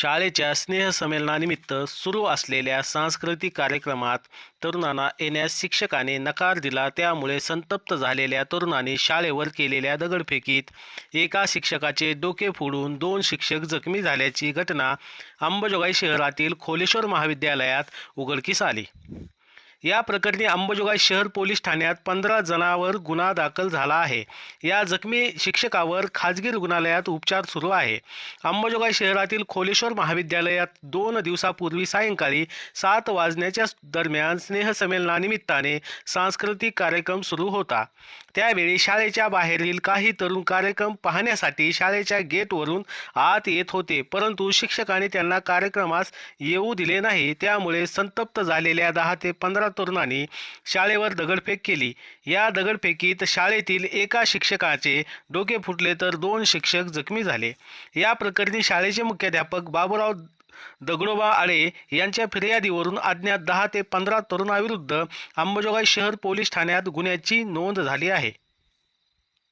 शाळेच्या स्नेहसंमेलनानिमित्त सुरू असलेल्या सांस्कृतिक कार्यक्रमात तरुणांना येण्यास शिक्षकाने नकार दिला. त्यामुळे संतप्त झालेल्या तरुणाने शाळेवर केलेल्या दगडफेकीत एका शिक्षकाचे डोके फोडून दोन शिक्षक जखमी झाल्याची घटना अंबाजोगाई शहरातील खोलेश्वर महाविद्यालयात उघडकीस आली. या प्रकरणी अंबाजोगाई शहर पोलीस ठाण्यात पंधरा जणांवर गुन्हा दाखल झाला आहे. या जखमी शिक्षकावर खाजगी रुग्णालयात उपचार सुरू आहे. अंबाजोगाई शहरातील खोलेश्वर महाविद्यालयात दोन दिवसापूर्वी सायंकाळी सात वाजण्याच्या दरम्यान स्नेहसंमेलनानिमित्ताने सांस्कृतिक कार्यक्रम सुरू होता. त्यावेळी शाळेच्या बाहेरील काही तरुण कार्यक्रम पाहण्यासाठी शाळेच्या गेटवरून आत येत होते परंतु शिक्षकाने त्यांना कार्यक्रमास येऊ दिले नाही. त्यामुळे संतप्त झालेल्या दहा ते पंधरा तरुणांनी शाळेवर दगडफेक केली. या दगडफेकीत शाळेतील एका शिक्षकाचे डोके फुटले तर दोन शिक्षक जखमी झाले. या प्रकरणी शाळेचे मुख्याध्यापक बाबूराव दगडोबा आळे यांच्या फिर्यादीवरून अज्ञात दहा ते पंधरा तरुणाविरुद्ध अंबाजोगाई शहर पोलीस ठाण्यात गुन्ह्याची नोंद झाली आहे.